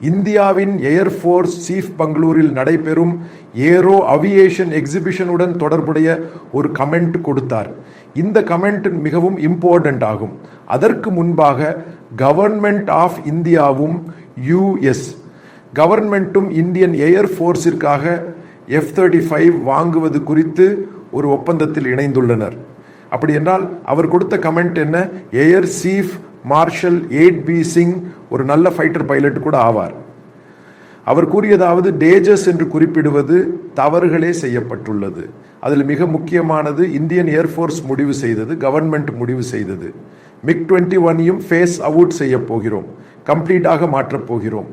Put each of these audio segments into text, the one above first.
இந்தியாவின் air force chief பங்களூரில் நடைபெறும் aero aviation எக்ஸிபிஷனுடன் தொடர்புடைய ஒரு கமெண்ட் கொடுத்தார். இந்த கமெண்ட் மிகவும் இம்பார்ட்டன்ட் ஆகும். அதற்கு முன்பாக கவர்மெண்ட் ஆஃப் இந்தியாவும் யுஎஸ் கவர்மெண்ட்டும் இந்தியன் ஏர்ஃபோர்ஸிற்காக எஃப் தேர்ட்டி ஃபைவ் வாங்குவது குறித்து ஒரு ஒப்பந்தத்தில் இணைந்துள்ளனர். அப்படி என்றால் அவர் கொடுத்த கமெண்ட் என்ன? Air chief marshal eight P Singh ஒரு நல்ல ஃபைட்டர் பைலட் கூட ஆவார். அவர் கூறியதாவது டேஜஸ் என்று குறிப்பிடுவது தவறுகளே செய்யப்பட்டுள்ளது. அதில் மிக முக்கியமானது இந்தியன் ஏர்ஃபோர்ஸ் முடிவு செய்தது கவர்மெண்ட் முடிவு செய்தது. மிக் டுவெண்ட்டி ஒன்னையும் ஃபேஸ் அவுட் செய்ய போகிறோம் கம்ப்ளீட்டாக மாற்றப் போகிறோம்.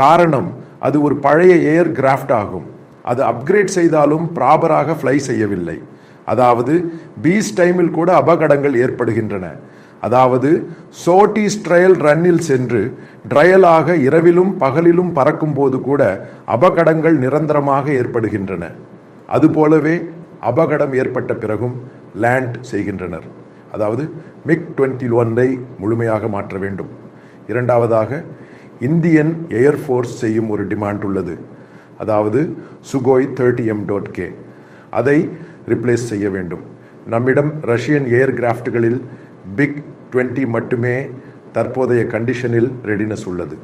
காரணம் அது ஒரு பழைய ஏர் கிராஃப்ட் ஆகும். அது அப்கிரேட் செய்தாலும் ப்ராப்பராக ஃப்ளை செய்யவில்லை. அதாவது பீஸ் டைமில் கூட அபகடங்கள் ஏற்படுகின்றன. அதாவது சோட்டிஸ் ட்ரையல் ரன்னில் சென்று ட்ரையலாக இரவிலும் பகலிலும் பறக்கும் போது கூட அபகடங்கள் நிரந்தரமாக ஏற்படுகின்றன. அதுபோலவே அபகடம் ஏற்பட்ட பிறகும் லேண்ட் செய்கின்றனர். அதாவது மிக் டுவெண்ட்டி ஒன்றை முழுமையாக மாற்ற வேண்டும். இரண்டாவதாக இந்தியன் ஏர்ஃபோர்ஸ் செய்யும் ஒரு டிமாண்ட் உள்ளது. அதாவது Sukhoi thirty M dot K அதை ரிப்ளேஸ் செய்ய வேண்டும். நம்மிடம் ரஷ்யன் ஏர்கிராஃப்ட்களில் பிக் டுவெண்ட்டி மட்டுமே தற்போதைய கண்டிஷனில் ரெடினஸ் உள்ளது.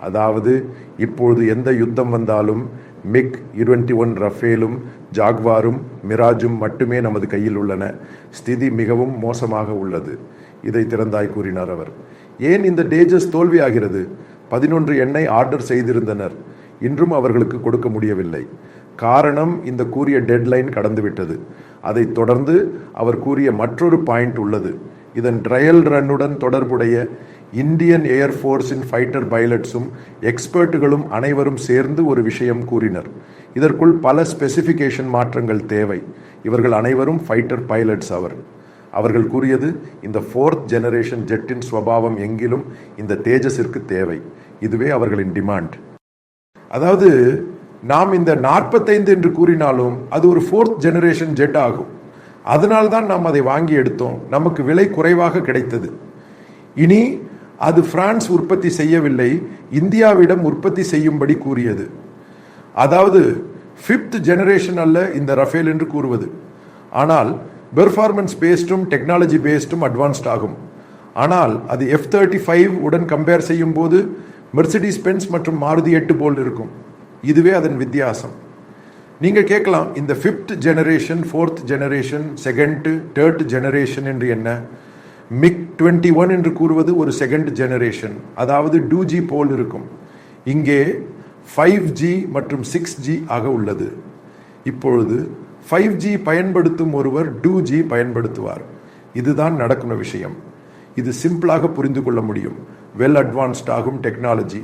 அதாவது இப்பொழுது எந்த யுத்தம் வந்தாலும் மிக் இருபத்தி ஒன் ரஃபேலும் ஜாக்வாரும் மிராஜும் மட்டுமே நமது கையில் உள்ளன. ஸ்திதி மிகவும் மோசமாக உள்ளது. இதை திறந்தாய் கூறினார் அவர். ஏன் இந்த டேஜஸ் தோல்வியாகிறது? பதினொன்று எண்ணெய் ஆர்டர் செய்திருந்தனர். இன்றும் அவர்களுக்கு கொடுக்க முடியவில்லை. காரணம் இந்த கூறிய டெட்லைன் கடந்துவிட்டது. அதைத் தொடர்ந்து அவர் கூறிய மற்றொரு பாயிண்ட் உள்ளது. இதன் ட்ரையல் ரன்னுடன் தொடர்புடைய இந்தியன் ஏர்ஃபோர்ஸின் ஃபைட்டர் பைலட்ஸும் எக்ஸ்பர்ட்டுகளும் அனைவரும் சேர்ந்து ஒரு விஷயம் கூறினர். இதற்குள் பல ஸ்பெசிஃபிகேஷன் மாற்றங்கள் தேவை. இவர்கள் அனைவரும் ஃபைட்டர் பைலட்ஸ் அவர். அவர்கள் கூறியது இந்த ஃபோர்த் ஜெனரேஷன் ஜெட்டின் ஸ்வபாவம் எங்கிலும் இந்த தேஜஸிற்கு தேவை. இதுவே அவர்களின் டிமாண்ட். அதாவது நாம் இந்த நாற்பத்தைந்து என்று கூறினாலும் அது ஒரு ஃபோர்த் ஜெனரேஷன் ஜெட் ஆகும். அதனால்தான் நாம் அதை வாங்கி எடுத்தோம். நமக்கு விலை குறைவாக கிடைத்தது. இனி அது பிரான்ஸ் உற்பத்தி செய்யவில்லை இந்தியாவிடம் உற்பத்தி செய்யும்படி கூறியது. அதாவது ஃபிஃப்த் ஜெனரேஷன் அல்ல இந்த ரஃபேல் என்று கூறுவது. ஆனால் பெர்ஃபார்மன்ஸ் பேஸ்டும் டெக்னாலஜி பேஸ்டும் அட்வான்ஸ்ட் ஆகும். ஆனால் அது எஃப் தேர்ட்டி ஃபைவ் உடன் கம்பேர் செய்யும் போது மெர்சிடிஸ் பென்ஸ் மற்றும் மாருதி எட்டு போல் இருக்கும். இதுவே அதன் வித்தியாசம். நீங்கள் கேட்கலாம் இந்த fifth generation fourth generation second third generation என்று என்ன? மிக் டுவெண்ட்டி ஒன் என்று கூறுவது ஒரு செகண்ட் ஜெனரேஷன் அதாவது டூ ஜி போல் இருக்கும். இங்கே ஃபைவ் ஜி மற்றும் சிக்ஸ் ஜி ஆக உள்ளது. இப்பொழுது ஃபைவ் ஜி பயன்படுத்தும் ஒருவர் டூ ஜி பயன்படுத்துவார். இதுதான் நடக்கும் விஷயம். இது சிம்பிளாக புரிந்து கொள்ள முடியும். வெல் அட்வான்ஸ்ட் ஆகும் டெக்னாலஜி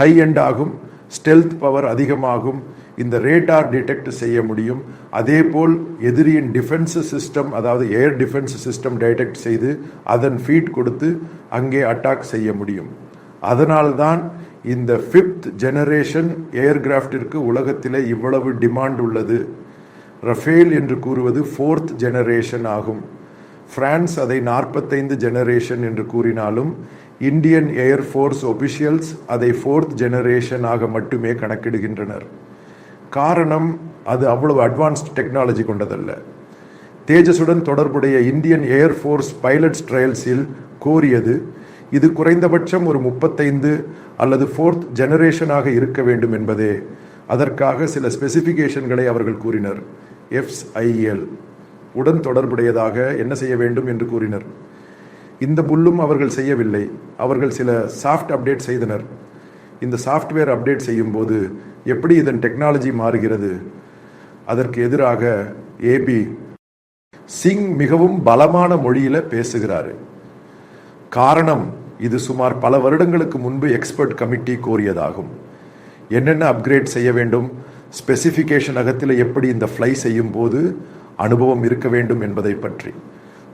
ஹை எண்ட் ஆகும். ஸ்டெல்த் பவர் அதிகமாகும். இந்த ரேட்டார் டிடெக்ட் செய்ய முடியும். அதே போல் எதிரியின் டிஃபென்ஸ் சிஸ்டம் அதாவது ஏர் டிஃபென்ஸ் சிஸ்டம் டிடெக்ட் செய்து அதன் ஃபீட் கொடுத்து அங்கே அட்டாக் செய்ய முடியும். அதனால்தான் இந்த ஃபிஃப்த் ஜெனரேஷன் ஏர்கிராஃப்டிற்கு உலகத்திலே இவ்வளவு டிமாண்ட் உள்ளது. ரஃபேல் என்று கூறுவது ஃபோர்த் ஜெனரேஷன் ஆகும். பிரான்ஸ் அதை நாற்பத்தைந்து ஜெனரேஷன் என்று கூறினாலும் இந்தியன் ஏர்ஃபோர்ஸ் ஒபிஷியல்ஸ் அதை ஃபோர்த் ஜெனரேஷன் ஆக மட்டுமே கணக்கிடுகின்றனர். காரணம் அது அவ்வளவு அட்வான்ஸ்ட் டெக்னாலஜி கொண்டதல்ல. தேஜஸுடன் தொடர்புடைய இந்தியன் ஏர்ஃபோர்ஸ் பைலட்ஸ் ட்ரையல்ஸில் கோரியது இது குறைந்தபட்சம் ஒரு முப்பத்தைந்து அல்லது ஃபோர்த் ஜெனரேஷனாக இருக்க வேண்டும் என்பதே. அதற்காக சில ஸ்பெசிஃபிகேஷன்களை அவர்கள் கூறினர். எஃப்ஐஎல் உடன் தொடர்புடையதாக என்ன செய்ய வேண்டும் என்று கூறினர். இந்த புல்லும் அவர்கள் செய்யவில்லை. அவர்கள் சில சாஃப்ட் அப்டேட் செய்தனர். இந்த சாஃப்ட்வேர் அப்டேட் செய்யும் போது எப்படி இதன் டெக்னாலஜி மாறுகிறது? அதற்கு எதிராக ஏபி சிங் மிகவும் பலமான மொழியில பேசுகிறாரு. காரணம் இது சுமார் பல வருடங்களுக்கு முன்பு எக்ஸ்பர்ட் கமிட்டி கோரியதாகும். என்னென்ன அப்கிரேட் செய்ய வேண்டும்? ஸ்பெசிஃபிகேஷன் அகத்தில் எப்படி இந்த ஃப்ளை செய்யும் போது அனுபவம் இருக்க வேண்டும் என்பதை பற்றி.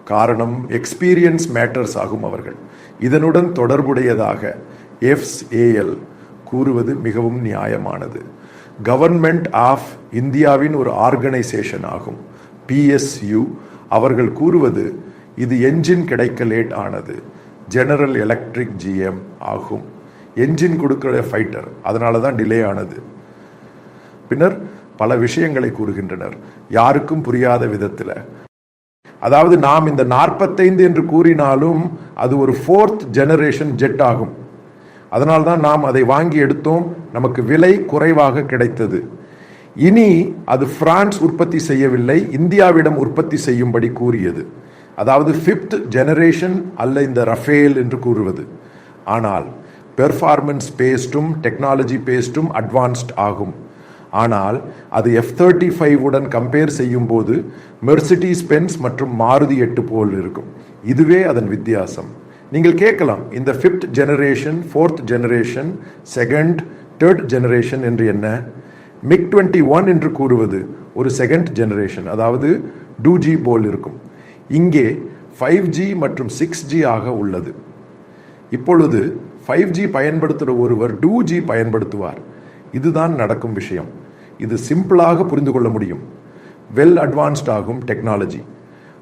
காரணம் எக்ஸ்பீரியன்ஸ் மேட்டர்ஸ் ஆகும் அவர்கள். இதனுடன் தொடர்புடையதாக எஃப்ஸ்ஏஎல் கூறுவது மிகவும் நியாயமானது. கவர்மெண்ட் ஆஃப் இந்தியாவின் ஒரு ஆர்கனைசேஷன் ஆகும். பிஎஸ்யு அவர்கள் கூறுவது இது என்ஜின் கிடைக்க லேட் ஆனது ஜெனரல் எலக்ட்ரிக் ஜிஎம் ஆகும். என்ஜின் கொடுக்கிற ஃபைட்டர் அதனால தான் டிலே ஆனது. பின்னர் பல விஷயங்களை கூறுகின்றனர். யாருக்கும் புரியாத விதத்தில். அதாவது நாம் இந்த நாற்பத்தைந்து என்று கூறினாலும் அது ஒரு ஃபோர்த் ஜெனரேஷன் ஜெட் ஆகும். அதனால்தான் நாம் அதை வாங்கி எடுத்தோம். நமக்கு விலை குறைவாக கிடைத்தது. இனி அது பிரான்ஸ் உற்பத்தி செய்யவில்லை. இந்தியாவிடம் உற்பத்தி செய்யும்படி கூறியது. அதாவது ஃபிஃப்த் ஜெனரேஷன் அல்ல இந்த ரஃபேல் என்று கூறுவது. ஆனால் பெர்ஃபார்மன்ஸ் பேஸ்டும் டெக்னாலஜி பேஸ்டும் அட்வான்ஸ்ட் ஆகும். ஆனால் அது எஃப் தேர்ட்டி ஃபைவ் உடன் கம்பேர் செய்யும் போது மெர்சிடிஸ் பென்ஸ் மற்றும் மாருதி எட்டு போல் இருக்கும். இதுவே அதன் வித்தியாசம். நீங்கள் கேட்கலாம் இந்த fifth generation fourth generation second third generation என்று என்ன? மிக் டுவெண்ட்டி ஒன் என்று கூறுவது ஒரு செகண்ட் ஜெனரேஷன் அதாவது டூ ஜி போல் இருக்கும். இங்கே ஃபைவ் ஜி மற்றும் சிக்ஸ் ஜி ஆக உள்ளது. இப்பொழுது ஃபைவ் ஜி பயன்படுத்துகிற ஒருவர் டூ ஜி பயன்படுத்துவார். இதுதான் நடக்கும் விஷயம். இது சிம்பிளாக புரிந்து கொள்ள முடியும். வெல் அட்வான்ஸ்ட் ஆகும் டெக்னாலஜி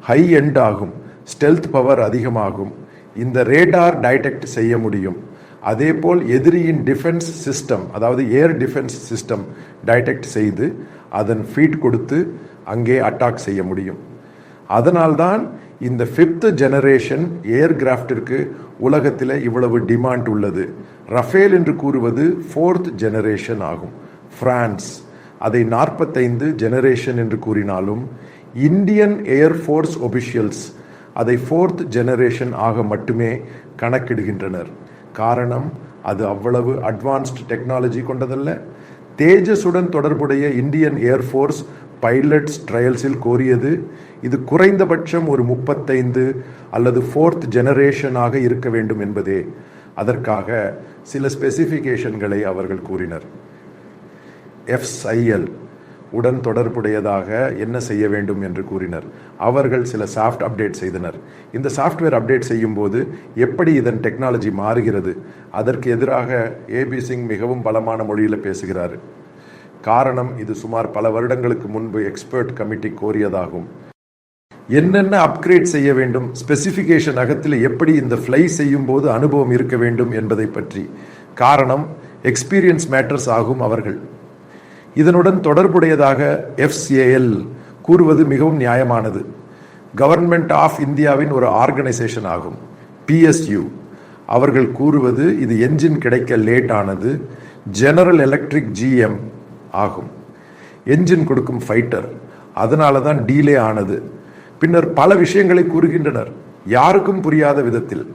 ஹை எண்ட் ஆகும். ஸ்டெல்த் பவர் அதிகமாகும். இந்த ரேடார் டைடெக்ட் செய்ய முடியும். அதேபோல் எதிரியின் டிஃபென்ஸ் சிஸ்டம் அதாவது ஏர் டிஃபென்ஸ் சிஸ்டம் டைடெக்ட் செய்து அதன் ஃபீட் கொடுத்து அங்கே அட்டாக் செய்ய முடியும். அதனால்தான் இந்த ஃபிஃப்த்து ஜெனரேஷன் ஏர்கிராஃப்டிற்கு உலகத்தில் இவ்வளவு டிமாண்ட் உள்ளது. ரஃபேல் என்று கூறுவது ஃபோர்த் ஜெனரேஷன் ஆகும். ஃப்ரான்ஸ் அதை நாற்பத்தைந்து ஜெனரேஷன் என்று கூறினாலும் இந்தியன் ஏர்ஃபோர்ஸ் ஒபிஷியல்ஸ் அதை ஃபோர்த் ஜெனரேஷன் ஆக மட்டுமே கணக்கிடுகின்றனர். காரணம் அது அவ்வளவு அட்வான்ஸ்ட் டெக்னாலஜி கொண்டதல்ல. தேஜஸுடன் தொடர்புடைய இந்தியன் ஏர்ஃபோர்ஸ் பைலட்ஸ் ட்ரையல்ஸில் கோரியது இது குறைந்தபட்சம் ஒரு முப்பத்தைந்து அல்லது ஃபோர்த் ஜெனரேஷனாக இருக்க வேண்டும் என்பதே. அதற்காக சில ஸ்பெசிஃபிகேஷன்களை அவர்கள் கூறினர். எஃப்ஐஎல் உடன் தொடர்புடையதாக என்ன செய்ய வேண்டும் என்று கூறினர். அவர்கள் சில சாஃப்ட் அப்டேட் செய்தனர். இந்த சாஃப்ட்வேர் அப்டேட் செய்யும் போது எப்படி இதன் டெக்னாலஜி மாறுகிறது? அதற்கு எதிராக ஏபி சிங் மிகவும் பலமான மொழியில் பேசுகிறார். காரணம் இது சுமார் பல வருடங்களுக்கு முன்பு எக்ஸ்பர்ட் கமிட்டி கோரியதாகும். என்னென்ன அப்கிரேட் செய்ய வேண்டும்? ஸ்பெசிஃபிகேஷன் அகத்தில் எப்படி இந்த ஃப்ளை செய்யும் போது அனுபவம் இருக்க வேண்டும் என்பதை பற்றி. காரணம் எக்ஸ்பீரியன்ஸ் மேட்டர்ஸ் ஆகும் அவர்கள். இதனுடன் தொடர்புடையதாக எஃப்சிஏஎல் கூறுவது மிகவும் நியாயமானது. கவர்மெண்ட் ஆஃப் இந்தியாவின் ஒரு ஆர்கனைசேஷன் ஆகும். பிஎஸ்யூ அவர்கள் கூறுவது இது என்ஜின் கிடைக்க லேட் ஆனது. ஜெனரல் எலக்ட்ரிக் ஜிஎம் ஆகும். என்ஜின் கொடுக்கும் ஃபைட்டர் அதனால தான் டீலே ஆனது. பின்னர் பல விஷயங்களை கூறுகின்றனர். யாருக்கும் புரியாத விதத்தில்.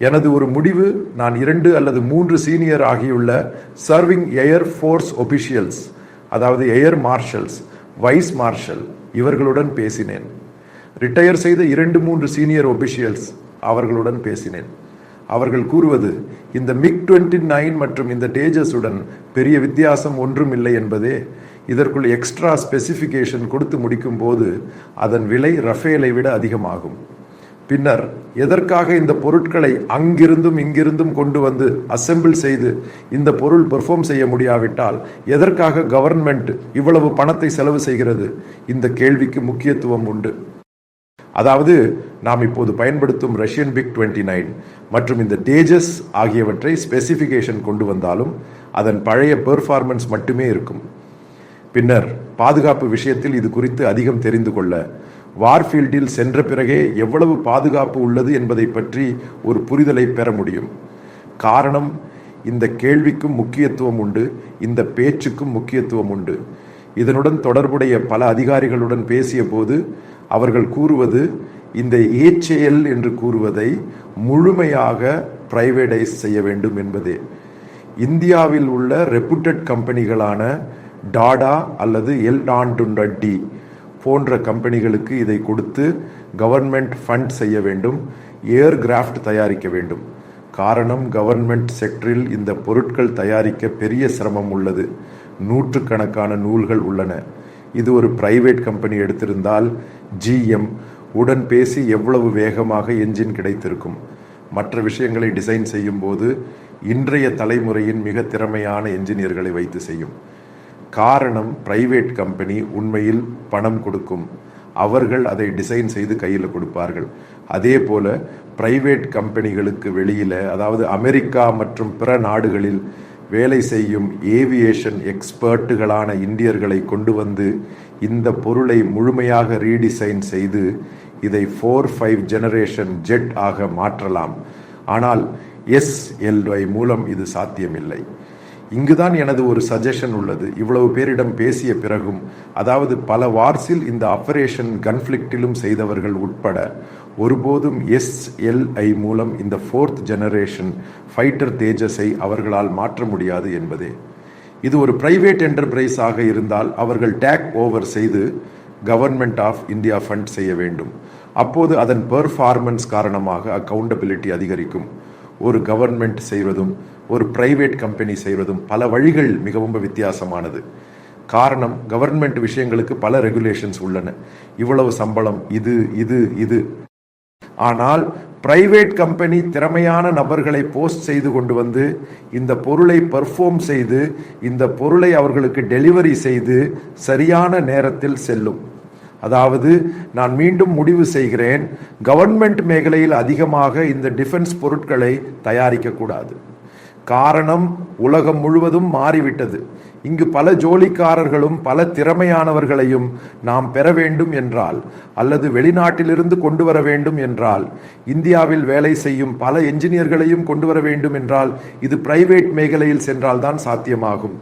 எனது ஒரு முடிவு நான் இரண்டு அல்லது மூன்று சீனியர் ஆகியுள்ள சர்விங் ஏர் ஃபோர்ஸ் ஒபிஷியல்ஸ் அதாவது ஏர் மார்ஷல்ஸ் வைஸ் மார்ஷல் இவர்களுடன் பேசினேன். ரிட்டையர் செய்த இரண்டு மூன்று சீனியர் ஒபிஷியல்ஸ் அவர்களுடன் பேசினேன். அவர்கள் கூறுவது இந்த மிக் டுவெண்ட்டி நைன் மற்றும் இந்த டேஜஸுடன் பெரிய வித்தியாசம் ஒன்றும் இல்லை என்பதே இதற்குள் எக்ஸ்ட்ரா ஸ்பெசிஃபிகேஷன் கொடுத்து முடிக்கும் போது அதன் விலை ரஃபேலை விட அதிகமாகும். பின்னர் எதற்காக இந்த பொருட்களை அங்கிருந்தும் இங்கிருந்தும் கொண்டு வந்து அசெம்பிள் செய்து இந்த பொருள் பெர்ஃபார்ம் செய்ய முடியாவிட்டால் எதற்காக கவர்மெண்ட் இவ்வளவு பணத்தை செலவு செய்கிறது? இந்த கேள்விக்கு முக்கியத்துவம் உண்டு. அதாவது நாம் இப்போது பயன்படுத்தும் ரஷ்யன் பிக் டுவெண்ட்டி நைன் மற்றும் இந்த டேஜஸ் ஆகியவற்றை ஸ்பெசிஃபிகேஷன் கொண்டு வந்தாலும் அதன் பழைய பெர்ஃபார்மன்ஸ் மட்டுமே இருக்கும். பின்னர் பாதுகாப்பு விஷயத்தில் இது குறித்து அதிகம் தெரிந்து கொள்ள வார்ஃபீல்டில் சென்ற பிறகே எவ்வளவு பாதுகாப்பு உள்ளது என்பதை பற்றி ஒரு புரிதலை பெற முடியும். காரணம் இந்த கேள்விக்கும் முக்கியத்துவம் உண்டு இந்த பேச்சுக்கும் முக்கியத்துவம் உண்டு. இதனுடன் தொடர்புடைய பல அதிகாரிகளுடன் பேசிய போது அவர்கள் கூறுவது இந்த ஏச்ஏஎல் என்று கூறுவதை முழுமையாக பிரைவேடைஸ் செய்ய வேண்டும் என்பதே. இந்தியாவில் உள்ள ரெப்புட்டட் கம்பெனிகளான டாடா அல்லது எல் டி போன்ற கம்பெனிகளுக்கு இதை கொடுத்து கவர்மெண்ட் ஃபண்ட் செய்ய வேண்டும் ஏர் கிராஃப்ட் தயாரிக்க வேண்டும். காரணம் கவர்மெண்ட் செக்டரில் இந்த பொருட்கள் தயாரிக்க பெரிய சிரமம் உள்ளது. நூற்றுக்கணக்கான நூல்கள் உள்ளன. இது ஒரு பிரைவேட் கம்பெனி எடுத்திருந்தால் ஜிஎம் உடன் பேசி எவ்வளவு வேகமாக என்ஜின் கிடைத்திருக்கும். மற்ற விஷயங்களை டிசைன் செய்யும்போது இன்றைய தலைமுறையின் மிக திறமையான என்ஜினியர்களை வைத்து செய்யும். காரணம் பிரைவேட் கம்பெனி உண்மையில் பணம் கொடுக்கும். அவர்கள் அதை டிசைன் செய்து கையில் கொடுப்பார்கள். அதே போல பிரைவேட் கம்பெனிகளுக்கு வெளியில் அதாவது அமெரிக்கா மற்றும் பிற நாடுகளில் வேலை செய்யும் ஏவியேஷன் எக்ஸ்பர்ட்டுகளான இந்தியர்களை கொண்டு வந்து இந்த பொருளை முழுமையாக ரீடிசைன் செய்து இதை ஃபோர் ஃபைவ் ஜெனரேஷன் ஜெட் ஆக மாற்றலாம். ஆனால் எஸ்எல்ஒய் மூலம் இது சாத்தியமில்லை. இங்குதான் எனது ஒரு சஜஷன் உள்ளது. இவ்வளவு பேரிடம் பேசிய பிறகும் அதாவது பல வார்ஸில் இந்த ஆபரேஷன் கன்ஃப்ளிக்டிலும் செய்தவர்கள் உட்பட ஒருபோதும் எஸ்எல்ஐ மூலம் இந்த ஃபோர்த் ஜெனரேஷன் ஃபைட்டர் தேஜஸை அவர்களால் மாற்ற முடியாது என்பதே. இது ஒரு பிரைவேட் என்டர்பிரைஸ் ஆக இருந்தால் அவர்கள் டேக் ஓவர் செய்து கவர்மெண்ட் ஆஃப் இந்தியா ஃபண்ட் செய்ய வேண்டும். அப்போது அதன் பெர்ஃபார்மன்ஸ் காரணமாக அக்கவுண்டபிலிட்டி அதிகரிக்கும். ஒரு கவர்மெண்ட் செய்வதும் ஒரு பிரைவேட் கம்பெனி செய்வதும் பல வழிகள் மிகவும் வித்தியாசமானது. காரணம் கவர்மெண்ட் விஷயங்களுக்கு பல ரெகுலேஷன்ஸ் உள்ளன. இவ்வளவு சம்பளம் இது இது இது. ஆனால் பிரைவேட் கம்பெனி திறமையான நபர்களை போஸ்ட் செய்து கொண்டு வந்து இந்த பொருளை பர்ஃபார்ம் செய்து இந்த பொருளை அவர்களுக்கு டெலிவரி செய்து சரியான நேரத்தில் செல்லும். அதாவது நான் மீண்டும் முடிவு செய்கிறேன் கவர்மெண்ட் மேகலையில் அதிகமாக இந்த டிஃபென்ஸ் பொருட்களை தயாரிக்கக்கூடாது காரணம் உலகம் முழுவதும் மாறிவிட்டது. இங்கு பல ஜோலிக்காரர்களும் பல திறமையானவர்களையும் நாம் பெற வேண்டும் என்றால் அல்லது வெளிநாட்டிலிருந்து கொண்டு வர வேண்டும் என்றால் இந்தியாவில் வேலை செய்யும் பல என்ஜினியர்களையும் கொண்டு வர வேண்டும் என்றால் இது பிரைவேட் மேகலையில் சென்றால்தான் சாத்தியமாகும்.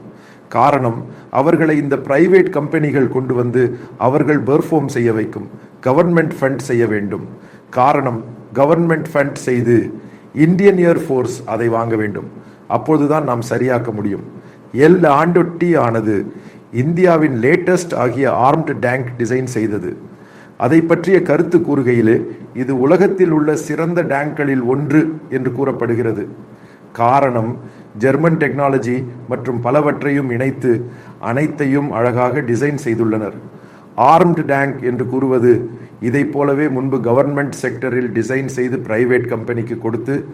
காரணம் அவர்களை இந்த பிரைவேட் கம்பெனிகள் கொண்டு வந்து அவர்கள் பெர்ஃபார்ம் செய்ய வைக்கும் கவர்மெண்ட் ஃபண்ட் செய்ய வேண்டும். காரணம் கவர்மெண்ட் ஃபண்ட் செய்து இந்தியன் ஏர்ஃபோர்ஸ் அதை வாங்க வேண்டும். அப்போதுதான் நாம் சரியாக்க முடியும். எல் ஆண்டொட்டி ஆனது இந்தியாவின் லேட்டஸ்ட் ஆகிய ஆர்ம்டு டேங்க் டிசைன் செய்தது. அதை பற்றிய கருத்து கூறுகையிலே இது உலகத்தில் உள்ள சிறந்த டேங்க்களில் ஒன்று என்று கூறப்படுகிறது. காரணம் ஜெர்மன் டெக்னாலஜி மற்றும் பலவற்றையும் இணைத்து அனைத்தையும் அழகாக டிசைன் செய்துள்ளனர். ஆர்ம்டு டேங்க் என்று கூறுவது இதைப் போலவே முன்பு கவர்மெண்ட் செக்டரில் டிசைன் செய்து பிரைவேட் கம்பெனிக்கு கொடுத்து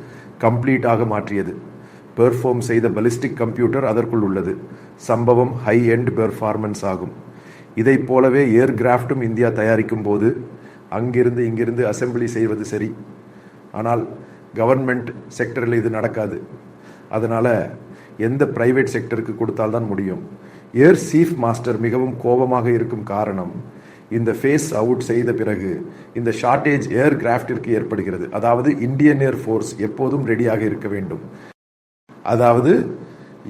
கம்ப்ளீட்டாக மாற்றியது. பெர்ஃபார்ம் செய்த பலிஸ்டிக் கம்ப்யூட்டர் அதற்குள் உள்ளது. சம்பவம் ஹை எண்ட் பெர்ஃபார்மன்ஸ் ஆகும். இதைப் போலவே ஏர் கிராஃப்டும் இந்தியா தயாரிக்கும் போது அங்கிருந்து இங்கிருந்து அசெம்பிளி செய்வது சரி. ஆனால் கவர்மெண்ட் செக்டரில் இது நடக்காது. அதனால் எந்த பிரைவேட் செக்டருக்கு கொடுத்தால்தான் முடியும். ஏர் சீஃப் மாஸ்டர் மிகவும் கோபமாக இருக்கும் காரணம் இந்த ஃபேஸ் அவுட் செய்த பிறகு இந்த ஷார்ட்டேஜ் ஏர் கிராஃப்டிற்கு ஏற்படுகிறது. அதாவது இந்தியன் ஏர் ஃபோர்ஸ் எப்போதும் ரெடியாக இருக்க வேண்டும். அதாவது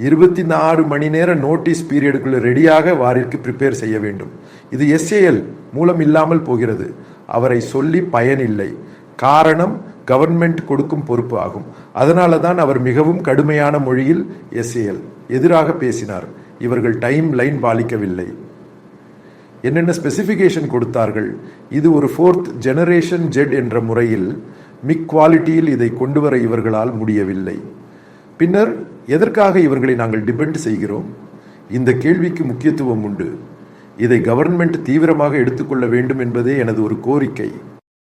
இருபத்தி நாலு மணி நேர நோட்டீஸ் பீரியடுக்குள்ள ரெடியாக வாரிற்கு ப்ரிப்பேர் செய்ய வேண்டும். இது எஸ்ஏஎல் மூலம் இல்லாமல் போகிறது. அவரை சொல்லி பயனில்லை. காரணம் கவர்மெண்ட் கொடுக்கும் பொறுப்பு ஆகும். அதனால தான் அவர் மிகவும் கடுமையான மொழியில் எஸ்ஏஎல் எதிராக பேசினார். இவர்கள் டைம் லைன் பாலிக்கவில்லை. என்னென்ன ஸ்பெசிஃபிகேஷன் கொடுத்தார்கள்? இது ஒரு ஃபோர்த் ஜெனரேஷன் ஜெட் என்ற முறையில் மிக் குவாலிட்டியில் இதை கொண்டு வர இவர்களால் முடியவில்லை. பின்னர் எதற்காக இவர்களை நாங்கள் டிபெண்ட் செய்கிறோம்? இந்த கேள்விக்கு முக்கியத்துவம் உண்டு. இதை கவர்மெண்ட் தீவிரமாக எடுத்துக்கொள்ள வேண்டும் என்பதே எனது ஒரு கோரிக்கை.